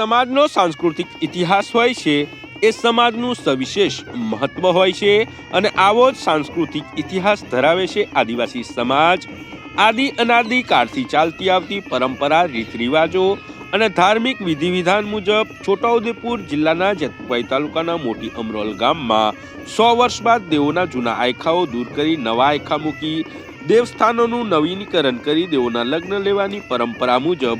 સમાજનો સાંસ્કૃતિક ઇતિહાસ હોય છે, એ સમાજનું સવિશેષ મહત્વ હોય છે અને આવો જ સાંસ્કૃતિક ઇતિહાસ ધરાવે છે આદિવાસી સમાજ. આદિ અનાદિ કાળથી ચાલતી આવતી પરંપરા રીત રિવાજો અને ધાર્મિક વિધિ વિધાન મુજબ છોટાઉદેપુર જિલ્લાના જેતપુર તાલુકાના મોટી અમરોલ ગામમાં સો વર્ષ બાદ દેવોના જૂના આયખાઓ દૂર કરી નવા આયખા મૂકી દેવસ્થાનોનું નવીનીકરણ કરી દેવોના લગ્ન લેવાની પરંપરા મુજબ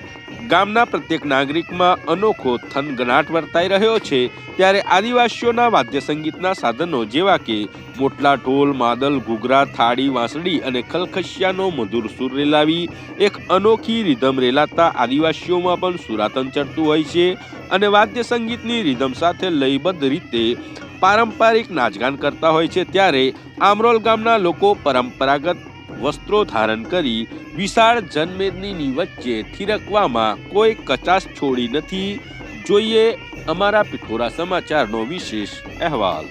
ગામના પ્રત્યેક નાગરિકમાં અનોખો થનગનાટ વર્તાઈ રહ્યો છે. ત્યારે આદિવાસીઓના વાદ્ય સંગીતના સાધનો જેવા કે મોટલા ઢોલ, માદલ, ઘૂઘરા, થાળી, વાંસળી અને ખલખસિયાનો મધુર સૂર રેલાવી એક અનોખી રિધમ રેલાતા આદિવાસીઓમાં પણ સુરાતન ચડતું હોય છે અને વાદ્ય સંગીતની રિધમ સાથે લયબદ્ધ રીતે પારંપરિક નાચગાન કરતા હોય છે. ત્યારે આમરોલ ગામના લોકો પરંપરાગત વસ્ત્રો ધારણ કરી વિશાળ જનમેદનીની વચ્ચે થિરકવામાં કોઈ કચાશ છોડી નથી. જોઈએ અમારા પિઠોરા સમાચારનો વિશેષ અહેવાલ.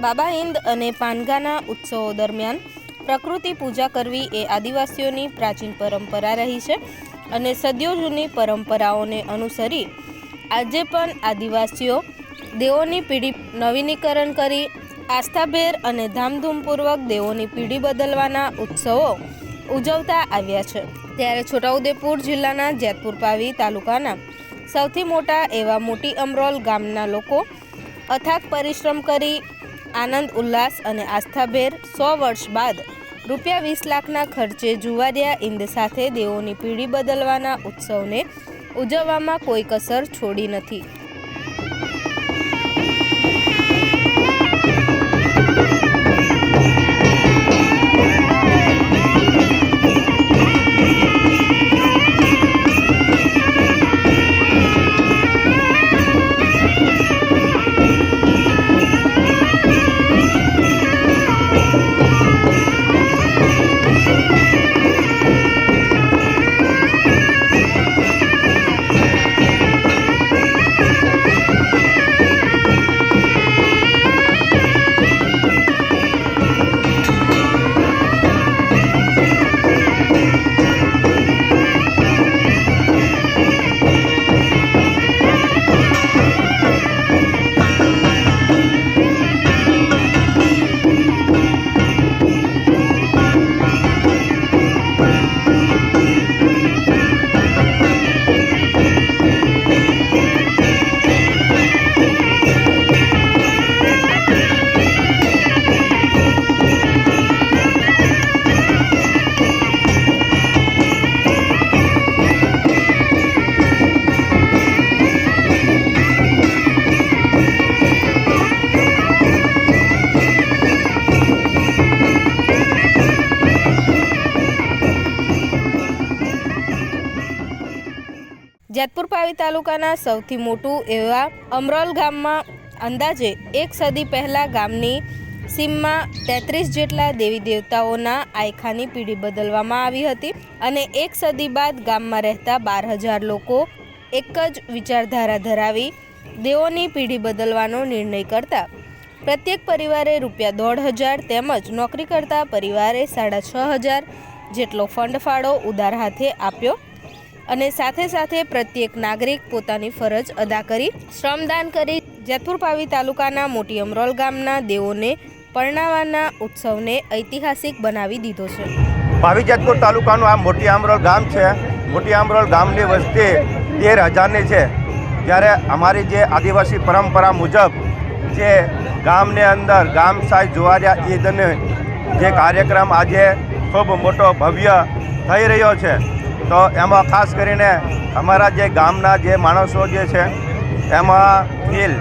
બાબા હિંદ અને પાનગાના ઉત્સવો દરમિયાન પ્રકૃતિ પૂજા કરવી એ આદિવાસીઓની પ્રાચીન પરંપરા રહી છે અને સદીઓ જૂની પરંપરાઓને અનુસરી આજે પણ આદિવાસીઓ દેવોની પીઢી નવીનીકરણ કરી આસ્થાભેર અને ધામધૂમપૂર્વક દેવોની પીઢી બદલવાના ઉત્સવો ઉજવતા આવ્યા છે. ત્યારે છોટાઉદેપુર જિલ્લાના જેતપુર પાવી તાલુકાના સૌથી મોટા એવા મોટી અમરોલ ગામના લોકો અથાગ પરિશ્રમ કરી આનંદ, ઉલ્લાસ અને આસ્થાભેર સો વર્ષ બાદ રૂપિયા વીસ લાખના ખર્ચે જુવારિયા ઇંદ સાથે દેવોની પીઢી બદલવાના ઉત્સવને ઉજવવામાં કોઈ કસર છોડી નથી. જેતપુર પાવી તાલુકાના સૌથી મોટું એવા અમરોલ ગામમાં અંદાજે એક સદી પહેલાં ગામની સીમમાં તેત્રીસ જેટલા દેવી દેવતાઓના આયખાની પીઢી બદલવામાં આવી હતી અને એક સદી બાદ ગામમાં રહેતા બાર હજાર લોકો એક જ વિચારધારા ધરાવી દેવોની પીઢી બદલવાનો નિર્ણય કરતા. પ્રત્યેક પરિવારે રૂપિયા દોઢ હજાર તેમજ નોકરી કરતા પરિવારે સાડા છ હજાર જેટલો ફંડ ફાળો ઉદાર હાથે આપ્યો અને સાથે સાથે પ્રત્યેક નાગરિક પોતાની ફરજ અદા કરી શ્રમદાન કરી જેતપુર પાવી તાલુકાના મોટી અમરોલ ગામના દેવોને પરણાવાના ઉત્સવને ઐતિહાસિક બનાવી દીધો છે. ભાવી જેતપુર તાલુકાનું આ મોટી આમરોલ ગામ છે. મોટી આમરોલ ગામની વસ્તી તેર હજારની છે. જ્યારે અમારી જે આદિવાસી પરંપરા મુજબ જે ગામની અંદર ગામ સાહેબ જુવારિયા ઈદને જે કાર્યક્રમ આજે ખૂબ મોટો ભવ્ય થઈ રહ્યો છે. તો એમાં ખાસ કરીને અમારા જે ગામના જે માણસો જે છે, એમાં ખીલ,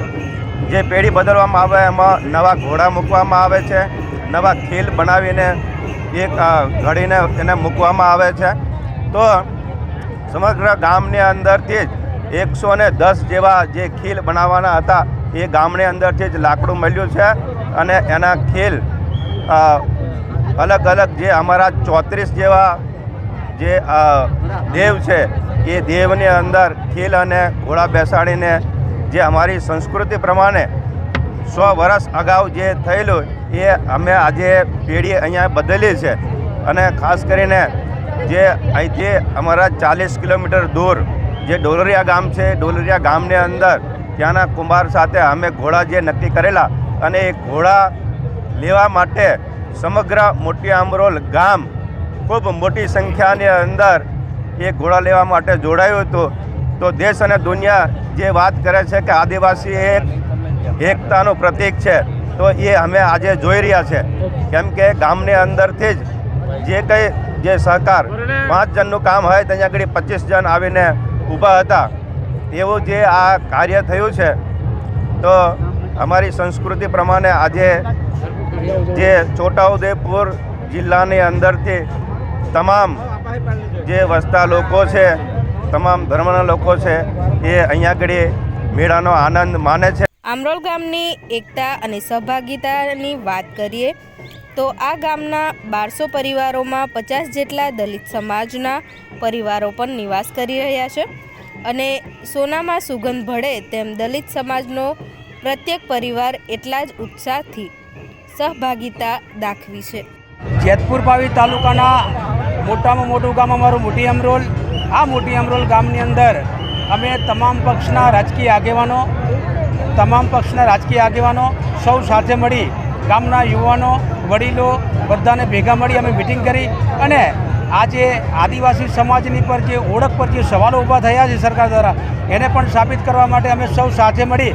જે પેઢી બદલવામાં આવે, એમાં નવા ઘોડા મૂકવામાં આવે છે, નવા ખીલ બનાવીને એક ઘડીને એને મૂકવામાં આવે છે. તો સમગ્ર ગામની અંદરથી જ એકસો ને દસ જેવા જે ખીલ બનાવવાના હતા, એ ગામની અંદરથી જ લાકડું મળ્યું છે અને એના ખીલ અલગ અલગ જે અમારા ચોત્રીસ જેવા જે દેવ છે, એ દેવની અંદર ખીલ અને ઘોડા બેસાડીને જે અમારી સંસ્કૃતિ પ્રમાણે સો વર્ષ અગાઉ જે થયેલું, એ અમે આજે પેઢી અહીંયા બદલી છે. અને ખાસ કરીને જે અહીંથી અમારા ચાલીસ કિલોમીટર દૂર જે ડોલરિયા ગામ છે, ડોલરિયા ગામની અંદર ત્યાંના કુંભાર સાથે અમે ઘોડા જે નક્કી કરેલા અને એ ઘોડા લેવા માટે સમગ્ર મોટી આમરોલ ગામ ખૂબ મોટી સંખ્યાની અંદર એ ઘોડા લેવા માટે જોડાયું હતું. તો દેશ અને દુનિયા જે વાત કરે છે કે આદિવાસી એક એકતાનું પ્રતીક છે, તો એ અમે આજે જોઈ રહ્યા છે. કેમ કે ગામની અંદરથી જ જે કંઈ જે સહકાર પાંચ જણનું કામ હોય ત્યાં આગળ પચીસ જણ આવીને ઊભા હતા. એવું જે આ કાર્ય થયું છે, તો અમારી સંસ્કૃતિ પ્રમાણે આજે જે છોટાઉદેપુર જિલ્લાની અંદરથી તમામ જે વસતા લોકો છે તમામ ધર્મના લોકો છે એ અહીંયા આગળ મેળાનો આનંદ માને છે. આમરોલ ગામની એકતા અને સહભાગિતાની વાત કરીએ તો આ ગામના બારસો પરિવારોમાં પચાસ જેટલા દલિત સમાજના પરિવારો પણ નિવાસ કરી રહ્યા છે અને સોનામાં સુગંધ ભળે તેમ દલિત સમાજનો પ્રત્યેક પરિવાર એટલા જ ઉત્સાહથી સહભાગિતા દાખવી છે. જેતપુર પાવી તાલુકાના મોટામાં મોટું ગામ અમારું મોટી અમરોલ. આ મોટી અમરોલ ગામની અંદર અમે તમામ પક્ષના રાજકીય આગેવાનો, તમામ પક્ષના રાજકીય આગેવાનો સૌ સાથે મળી ગામના યુવાનો, વડીલો બધાને ભેગા મળી અમે મિટિંગ કરી અને આજે આદિવાસી સમાજની પર જે ઓળખ પર જે સવાલો ઊભા થયા છે સરકાર દ્વારા, એને પણ સાબિત કરવા માટે અમે સૌ સાથે મળી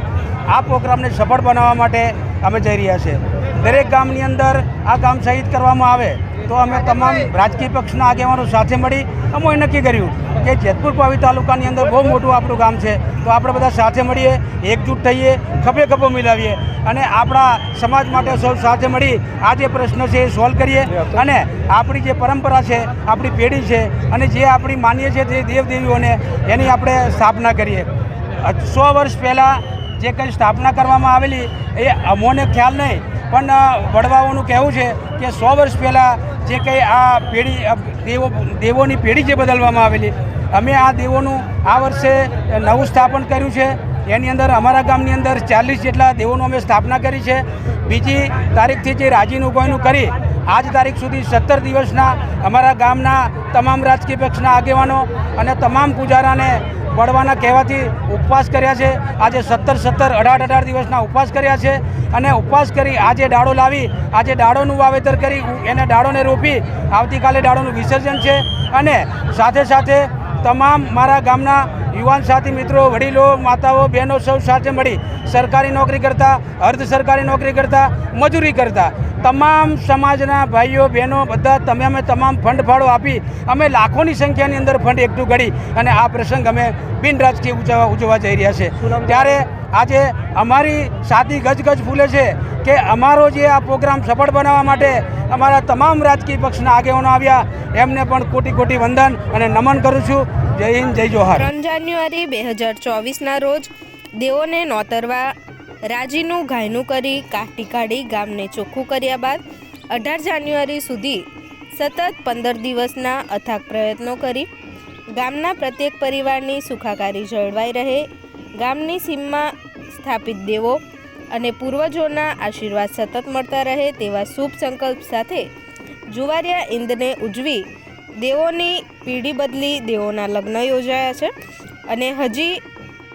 આ પ્રોગ્રામને સફળ બનાવવા માટે અમે જઈ રહ્યા છીએ દરેક ગામની અંદર આ કામ શહીદ કરવામાં આવે તો અમે તમામ રાજકીય પક્ષના આગેવાનો સાથે મળી અમે નક્કી કર્યું કે જેતપુર પાવી તાલુકાની અંદર બહુ મોટું આપણું ગામ છે, તો આપણે બધા સાથે મળીએ, એકજૂટ થઈએ, ખભે ખભો મિલાવીએ અને આપણા સમાજ માટે સૌ સાથે મળી આ જે પ્રશ્ન છે એ સોલ્વ કરીએ અને આપણી જે પરંપરા છે, આપણી પેઢી છે અને જે આપણી માનીએ છીએ તે દેવદેવીઓને એની આપણે સ્થાપના કરીએ. સો વર્ષ પહેલાં જે કંઈ સ્થાપના કરવામાં આવેલી એ અમોને ખ્યાલ નહીં પણ વડવાઓનું કહેવું છે કે સો વર્ષ પહેલાં જે કંઈ આ પેઢી દેવો, દેવોની પેઢી જે બદલવામાં આવેલી, અમે આ દેવોનું આ વર્ષે નવું સ્થાપન કર્યું છે. એની અંદર અમારા ગામની અંદર ચાલીસ જેટલા દેવોનું અમે સ્થાપના કરી છે. બીજી તારીખથી જે રાજીનું ગોયનું કરી, આજ તારીખ સુધી સત્તર દિવસના અમારા ગામના તમામ રાજકીય પક્ષના આગેવાનો અને તમામ પૂજારાને વડવાના કહેવાથી ઉપવાસ કર્યા છે. આજે સત્તર સત્તર અઢાર અઢાર દિવસના ઉપવાસ કર્યા છે અને ઉપવાસ કરી આજે ડાળો લાવી, આજે ડાળોનું વાવેતર કરી એને ડાળોને રોપી, આવતીકાલે ડાળોનું વિસર્જન છે. અને સાથે સાથે તમામ મારા ગામના યુવાન સાથી મિત્રો વડીલો માતાઓ બહેનો સૌ સાથે મળી સરકારી નોકરી કરતા અર્ધ સરકારી નોકરી કરતા મજૂરી કરતા. તમામ સમાજના ભાઈઓ બહેનો બધા તમે અમે તમામ ફંડ ફાળો આપી અમે લાખોની સંખ્યાની અંદર ફંડ એકઠું કરી અને આ પ્રસંગ અમે બિન રાજકીય ઉજવવા ઉજવવા જઈ રહ્યા છે. ત્યારે આજે અમારી સાદી ગજગજ ફૂલે છે કે અમારો જે આ પ્રોગ્રામ સફળ બનાવવા માટે અમારા તમામ રાજકીય પક્ષના આગેવાનો આવ્યા. એમને પણ કોટી કોટી વંદન અને નમન કરું છું. જય હિન્દ, જય જોહાર. ત્રણ જાન્યુઆરી બે હજાર ચોવીસના રોજ દેવોને નોતરવા રાજીનું ઘાયનું કરી કાઢી કાઢી ગામને ચોખ્ખું કર્યા બાદ અઢાર જાન્યુઆરી સુધી સતત પંદર દિવસના અથાગ પ્રયત્નો કરી ગામના પ્રત્યેક પરિવારની સુખાકારી જળવાઈ રહે. ગામની સીમમાં સ્થાપિત દેવો અને પૂર્વજોના આશીર્વાદ સતત મળતા રહે તેવા શુભ સંકલ્પ સાથે જુવારિયા ઈંદને ઉજવી દેવોની પીઢી બદલી દેવોના લગ્ન યોજાયા છે અને હજી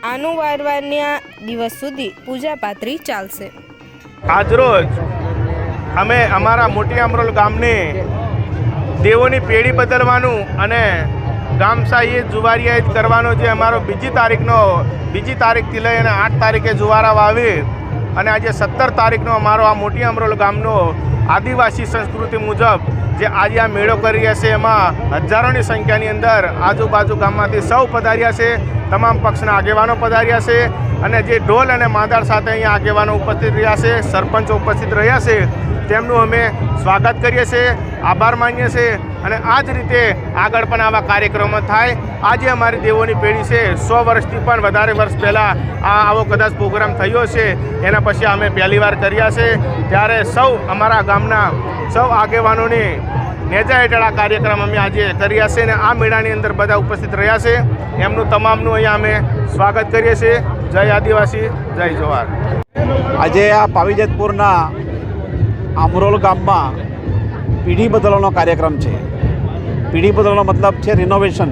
આનું વારવારના દિવસ સુધી પૂજા પાત્રી ચાલશે આજરોજ અમે અમારા મોટી અમરોલ ગામને દેવોની પેઢી બદલવાનું અને ગામશાહી જ કરવાનો જે અમારો બીજી તારીખનો, બીજી તારીખથી લઈ અને આઠ તારીખે જુવારા વાવી અને આજે સત્તર તારીખનો અમારો આ મોટી અમરોલ ગામનો આદિવાસી સંસ્કૃતિ મુજબ જે આજે આ મેળો કરી રહ્યા છે એમાં હજારોની સંખ્યાની અંદર આજુબાજુ ગામમાંથી સૌ પધાર્યા છે, તમામ પક્ષના આગેવાનો પધાર્યા છે અને જે ઢોલ અને માદાર સાથે અહીંયા આગેવાનો ઉપસ્થિત રહ્યા છે, સરપંચો ઉપસ્થિત રહ્યા છે, તેમનું અમે સ્વાગત કરીએ છીએ. આભાર માનીએ છીએ અને આ જ રીતે આગળ પણ આવા કાર્યક્રમો થાય. આજે અમારી દેવોની પેઢી છે, સો વર્ષથી પણ વધારે વર્ષ પહેલાં આ આવો કદાચ પ્રોગ્રામ થયો છે, એના પછી અમે પહેલી વાર કર્યા છે. ત્યારે સૌ અમારા ગામના સૌ આગેવાનોની નેજા હેઠળ આ કાર્યક્રમ અમે આજે કર્યા છે અને આ મેળાની અંદર બધા ઉપસ્થિત રહ્યા છે. એમનું તમામનું અહીંયા અમે સ્વાગત કરીએ છીએ. જય આદિવાસી, જય જવાહર. આજે આ પાવીજતપુરના આમરોલ ગામમાં પીઢી બદલવાનો કાર્યક્રમ છે. પીઢી બદલવાનો મતલબ છે રિનોવેશન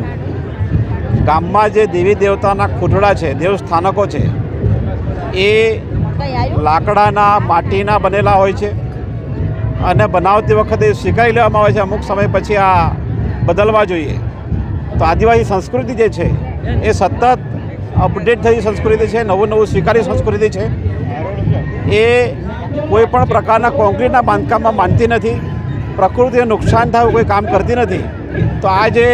ગામમાં જે દેવી દેવતાના ખૂટડા છે દેવસ્થાનકો છે એ લાકડાના માટીના બનેલા હોય છે. અને બનાવતી વખતે સ્વીકારી લેવામાં આવે છે અમુક સમય પછી આ બદલવા જોઈએ. તો આદિવાસી સંસ્કૃતિ જે છે એ સતત અપડેટ થઈ સંસ્કૃતિ છે નવું નવું સ્વીકારી સંસ્કૃતિ છે. એ કોઈ પણ પ્રકારના કોન્ક્રીટના બાંધકામમાં માનતી નથી. પ્રકૃતિને નુકસાન થાય કોઈ કામ કરતી નથી, તો આ જે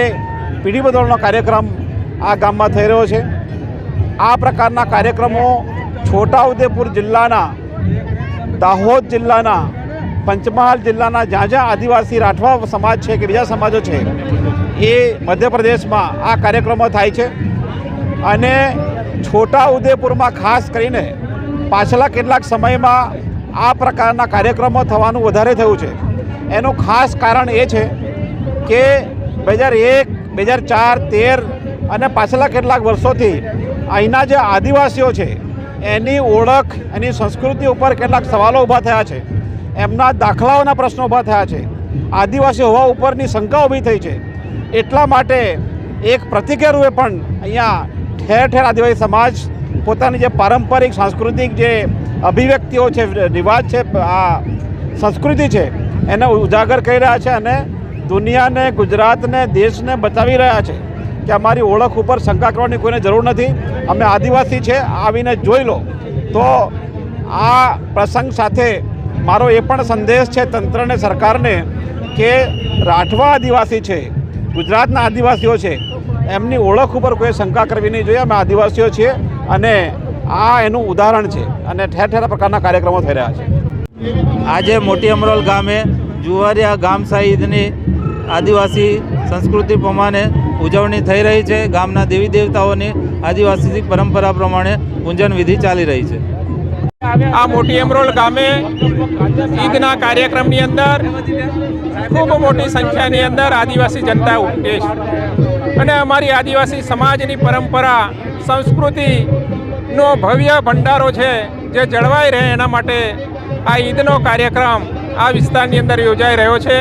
પીઢી બદલનો કાર્યક્રમ આ ગામમાં થઈ રહ્યો છે. આ પ્રકારના કાર્યક્રમો છોટાઉદેપુર જિલ્લાના, દાહોદ જિલ્લાના, પંચમહાલ જિલ્લાના જ્યાં જ્યાં આદિવાસી રાઠવા સમાજ છે કે બીજા સમાજો છે, એ મધ્યપ્રદેશમાં આ કાર્યક્રમો થાય છે. અને છોટા ઉદેપુરમાં ખાસ કરીને પાછલા કેટલાક સમયમાં આ પ્રકારના કાર્યક્રમો થવાનું વધારે થયું છે. એનું ખાસ કારણ એ છે કે બે હજાર એક, બે હજાર ચાર, તેર અને પાછલા કેટલાક વર્ષોથી અહીંના જે આદિવાસીઓ છે, એની ઓળખ, એની સંસ્કૃતિ ઉપર કેટલાક સવાલો ઊભા થયા છે. એમના દાખલાઓના પ્રશ્નો ઊભા થયા છે. આદિવાસી હોવા ઉપરની શંકા ઊભી થઈ છે. એટલા માટે એક પ્રતિક્રિયા રૂપે પણ અહીંયા ઠેર ઠેર આદિવાસી સમાજ પોતાની જે પારંપરિક, સાંસ્કૃતિક જે અભિવ્યક્તિઓ છે, રિવાજ છે, આ સંસ્કૃતિ છે એને ઉજાગર કરી રહ્યા છે અને દુનિયાને, ગુજરાતને, દેશને બતાવી રહ્યા છે કે અમારી ઓળખ ઉપર શંકા કરવાની કોઈને જરૂર નથી. અમે આદિવાસી છે, આવીને જોઈ લો. તો આ પ્રસંગ સાથે મારો એ પણ સંદેશ છે તંત્રને, સરકારને કે રાઠવા આદિવાસી છે, ગુજરાતના આદિવાસીઓ છે, એમની ઓળખ ઉપર કોઈ શંકા કરવી નહીં જોઈએ. અમે આદિવાસીઓ છીએ અને આ એનું ઉદાહરણ છે અને ઠેર ઠેર પ્રકારના કાર્યક્રમો થઈ રહ્યા છે. આજે મોટી અમરોલ ગામે જુવારિયા ગામ સાહિદની આદિવાસી સંસ્કૃતિ પ્રમાણે ઉજવણી થઈ રહી છે. ગામના દેવી દેવતાઓની આદિવાસી પરંપરા પ્રમાણે પૂજન વિધિ ચાલી રહી છે. આ મોટી એમરોલ ગામે ઈદના કાર્યક્રમની અંદર ખૂબ મોટી સંખ્યાની અંદર આદિવાસી જનતા ઉમટે છે. અને અમારી આદિવાસી સમાજની પરંપરા, સંસ્કૃતિનો ભવ્ય ભંડારો છે, જે જળવાઈ રહે એના માટે આ ઈદનો કાર્યક્રમ આ વિસ્તારની અંદર યોજાઈ રહ્યો છે.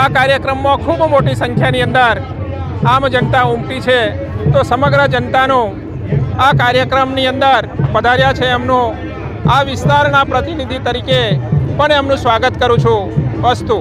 આ કાર્યક્રમમાં ખૂબ મોટી સંખ્યાની અંદર આમ જનતા ઉમટી છે. તો સમગ્ર જનતાનું આ કાર્યક્રમની અંદર પધાર્યા છે એમનું આ વિસ્તારના પ્રતિનિધિ તરીકે પણ એમનું સ્વાગત કરું છું. અસ્તુ.